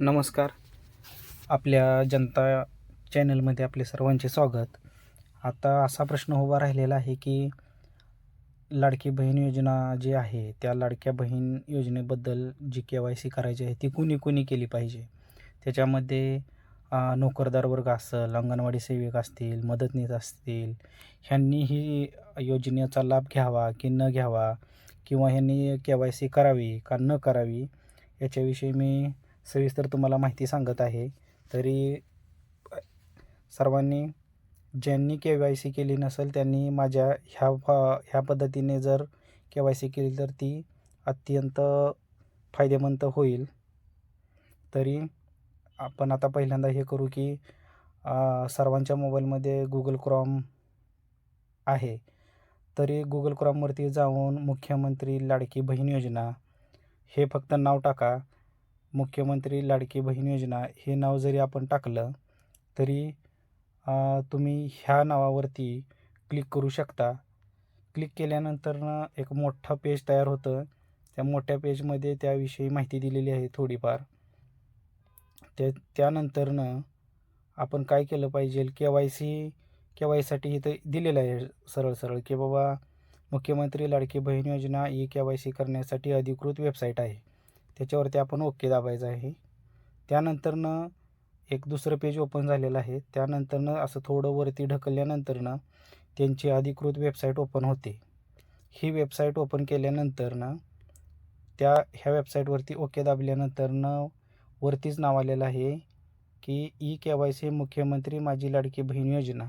नमस्कार. आपल्या जनता चॅनलमध्ये आपले सर्वांचे स्वागत. आता असा प्रश्न उभा राहिलेला आहे की लाडकी बहीण योजना जी आहे त्या लाडक्या बहीण योजनेबद्दल जी के वाय सी करायची आहे ती कुणी कुणी केली पाहिजे? त्याच्यामध्ये नोकरदार वर्ग असेल अंगणवाडी सेविक असतील मदतनीस असतील ह्यांनी ही योजनेचा लाभ घ्यावा की न घ्यावा किंवा ह्यांनी के वाय सी करावी का न करावी याच्याविषयी मी सविस्तर तुम्हाला माहिती सांगत आहे. तरी सर्वांनी ज्यांनी के वाय सी केली नसेल त्यांनी माझ्या ह्या ह्या पद्धतीने जर के वाय सी केली तर ती अत्यंत फायदेमंद होईल. तरी आपण आता पहिल्यांदा हे करू की सर्वांच्या मोबाईलमध्ये गुगल क्रॉम आहे. तरी गुगल क्रॉमवरती जाऊन मुख्यमंत्री लाडकी बहीण योजना हे फक्त नाव टाका. मुख्यमंत्री लाडकी बहीण योजना हे नाव जरी आपण टाकलं तरी तुम्ही ह्या नावावरती क्लिक करू शकता. क्लिक केल्यानंतरनं एक मोठं पेज तयार होतं. त्या मोठ्या पेजमध्ये त्याविषयी माहिती दिलेली आहे थोडीफार. ते त्यानंतरनं आपण काय केलं पाहिजे? के वाय सी के वायसाठी इथं दिलेलं आहे सरळ सरळ की बाबा मुख्यमंत्री लाडकी बहीण योजना ई के वाय सी करण्यासाठी अधिकृत वेबसाईट आहे. त्याच्यावरती आपण ओके दाबायचं आहे. त्यानंतरनं एक दुसरं पेज ओपन झालेलं आहे. त्यानंतरनं असं थोडं वरती ढकलल्यानंतरनं त्यांची अधिकृत वेबसाईट ओपन होते. ही वेबसाईट ओपन केल्यानंतरनं त्या ह्या वेबसाईटवरती ओके दाबल्यानंतरनं वरतीच नाव आलेलं आहे की ई के वाय सी मुख्यमंत्री माझी लाडकी बहीण योजना.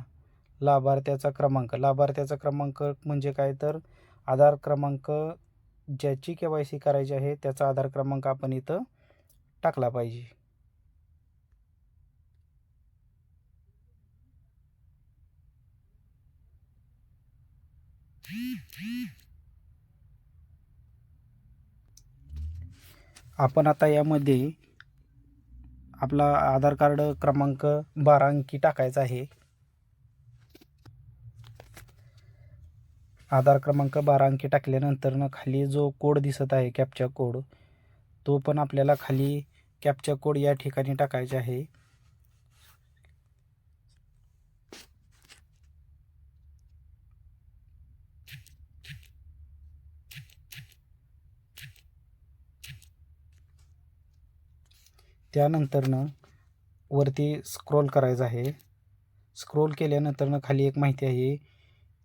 लाभार्थ्याचा क्रमांक. लाभार्थ्याचा क्रमांक म्हणजे काय? तर आधार क्रमांक ज्याची के वाय सी करायची आहे त्याचा आधार क्रमांक आपण इथं टाकला पाहिजे. आपण आता यामध्ये आपला आधार कार्ड क्रमांक बारा अंकी टाकायचा आहे. आधार क्रमांक बारा अंकी टाकल्यानंतर खाली जो कोड दिसत आहे कॅपचा कोड तो पण आपल्याला खाली कॅपचा कोड या ठिकाणी टाकायचा आहे. त्यानंतरनं वरती स्क्रोल करायचं आहे. स्क्रोल केल्यानंतरनं खाली एक माहिती आहे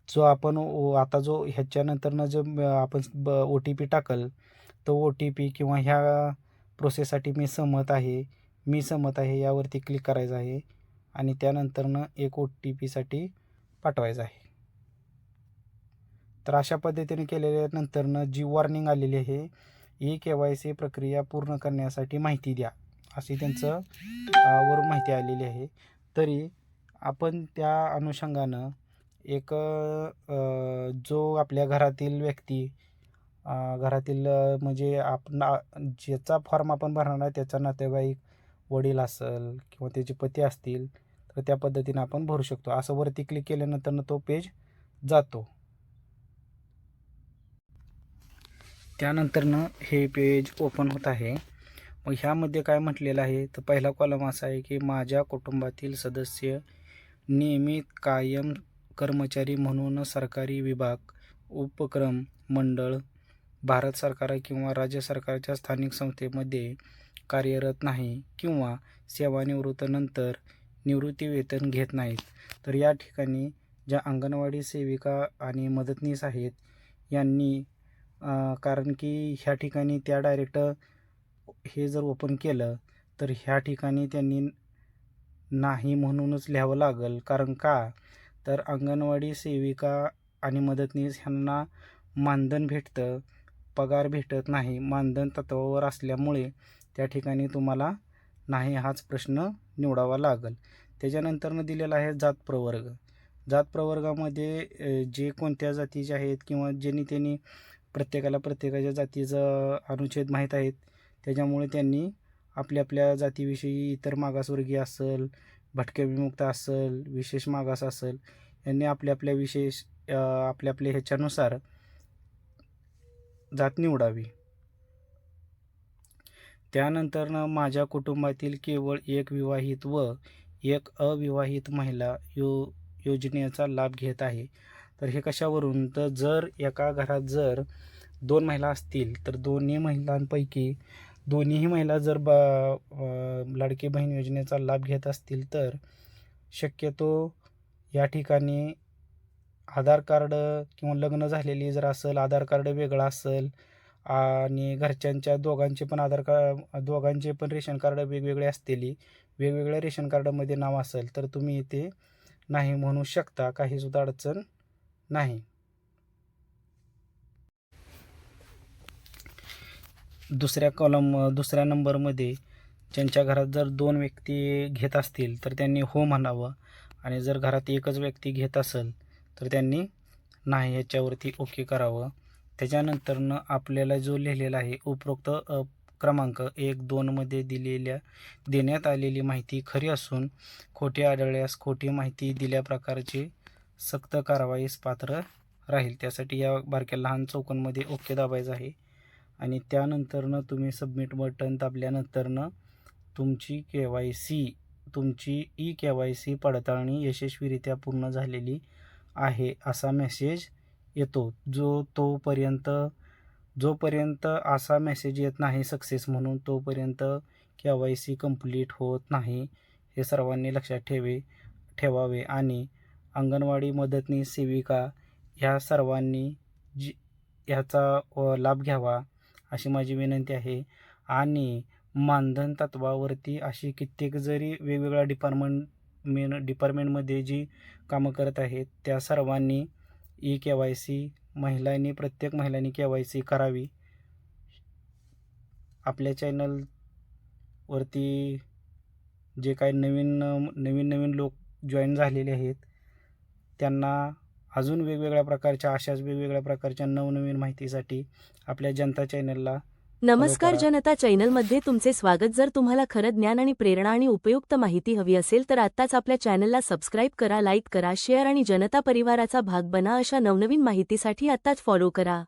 जो आपण ओ- आता जो ह्याच्यानंतरनं जो आपण ब ओ टी पी टाकल तो ओ टी पी किंवा ह्या प्रोसेससाठी मी सहमत आहे. मी सहमत आहे यावरती क्लिक करायचं आहे आणि त्यानंतरनं एक ओ टी पीसाठी पाठवायचं आहे. तर अशा पद्धतीने केलेल्यानंतरनं जी वॉर्निंग आलेली आहे ई के वाय सी प्रक्रिया पूर्ण करण्यासाठी माहिती द्या अशी त्यांचं वरून माहिती आलेली आहे. तरी आपण त्या अनुषंगानं एक जो आपल्या घरातील व्यक्ती घरातील म्हणजे आपण ज्याचा फॉर्म आपण भरणार आहे त्याचा नातेवाईक वडील असेल किंवा त्याचे पती असतील तर त्या पद्धतीनं आपण भरू शकतो. असं वरती क्लिक केल्यानंतरनं तो पेज जातो. त्यानंतरनं हे पेज ओपन होत आहे. मग ह्यामध्ये काय म्हटलेलं आहे? तर पहिला कॉलम असा आहे की माझ्या कुटुंबातील सदस्य नियमित कायम कर्मचारी म्हणून सरकारी विभाग उपक्रम मंडळ भारत सरकार किंवा राज्य सरकारच्या स्थानिक संस्थेमध्ये कार्यरत नाही किंवा सेवानिवृत्तीनंतर निवृत्ती वेतन घेत नाहीत. तर या ठिकाणी ज्या अंगणवाडी सेविका आणि मदतनीस आहेत यांनी कारण की ह्या ठिकाणी त्या डायरेक्ट हे जर ओपन केलं तर ह्या ठिकाणी त्यांनी नाही म्हणूनच लिहावं लागेल. कारण का? तर अंगणवाडी सेविका आणि मदतनीस ह्यांना मानधन भेटतं पगार भेटत नाही. मानधन तत्वावर असल्यामुळे त्या ठिकाणी तुम्हाला नाही हाच प्रश्न निवडावा लागेल. त्याच्यानंतरनं दिलेला आहे जात प्रवर्ग. जात प्रवर्गामध्ये जे कोणत्या जातीचे आहेत किंवा ज्यांनी त्यांनी प्रत्येकाला प्रत्येकाच्या जातीचं अनुच्छेद माहीत आहेत त्याच्यामुळे त्यांनी आपल्या आपल्या जातीविषयी इतर मागासवर्गीय असेल भटक्या विमुक्त असेल विशेष मागास असेल यांनी आपल्या आपल्या विशेष आपल्या आपल्या ह्याच्यानुसार जात निवडावी. त्यानंतरनं माझ्या कुटुंबातील केवळ एक विवाहित व एक अविवाहित महिला यो योजनेचा लाभ घेत आहे. तर हे कशावरून? तर जर एका घरात जर दोन महिला असतील तर दोन्ही महिलांपैकी दोन्हीही महिला जर ब लाडकी बहीण योजनेचा लाभ घेत असतील तर शक्यतो या ठिकाणी आधार कार्ड किंवा लग्न झालेली जर असेल आधार कार्ड वेगळं असेल आणि घरच्यांच्या दोघांचे पण आधार कार्ड दोघांचे पण रेशन कार्ड वेगवेगळे असतील वेगवेगळ्या रेशन कार्डामध्ये नाव असेल तर तुम्ही इथे नाही म्हणू शकता काहीसुद्धा अडचण नाही. दुसऱ्या कॉलम दुसऱ्या नंबरमध्ये ज्यांच्या घरात जर दोन व्यक्ती घेत असतील तर त्यांनी हो म्हणावं. आणि जर घरात एकच व्यक्ती घेत असेल तर त्यांनी नाही ह्याच्यावरती ओके करावं. त्याच्यानंतरनं आपल्याला जो लिहिलेला आहे उपरोक्त क्रमांक एक दोनमध्ये दिलेल्या देण्यात आलेली माहिती खरी असून खोटी आढळल्यास खोटी माहिती दिल्या प्रकारची सक्त कारवाईस पात्र राहील. त्यासाठी या बारक्या लहान चौकोनमध्ये ओके दाबायचं आहे. आणि त्यानंतरनं तुम्ही सबमिट बटन दाबल्यानंतरनं तुमची के वाय सी तुमची ई के वाय सी पडताळणी यशस्वीरित्या पूर्ण झालेली आहे असा मेसेज येतो. जो तोपर्यंत जोपर्यंत असा मेसेज येत नाही सक्सेस म्हणून तोपर्यंत के वाय सी कंप्लीट होत नाही हे सर्वांनी लक्षात ठेवे ठेवावे आणि अंगणवाडी मदतनीस सेविका ह्या सर्वांनी जी ह्याचा लाभ घ्यावा. अशी माझी विनंती आहे. आणि मानधन तत्वावरती अशी कित्येक जरी वेगवेगळ्या डिपार्टमेंट मेन डिपार्टमेंटमध्ये जी कामं करत आहेत त्या सर्वांनी ई के वाय सी महिलांनी प्रत्येक महिलांनी के वाय सी करावी. आपल्या चॅनलवरती जे काही नवीन नवीन नवीन लोक जॉईन झालेले आहेत त्यांना अजून वेगवेगळ्या प्रकारच्या अशाच वेगवेगळ्या प्रकारच्या नवनवीन माहितीसाठी आपल्या जनता चॅनलला नमस्कार करा. जनता चॅनलमध्ये तुमचे स्वागत जर तुम्हाला खरं ज्ञान आणि प्रेरणा आणि उपयुक्त माहिती हवी असेल तर आत्ताच आपल्या चॅनलला सबस्क्राईब करा लाईक करा शेअर आणि जनता परिवाराचा भाग बना अशा नवनवीन माहितीसाठी आत्ताच फॉलो करा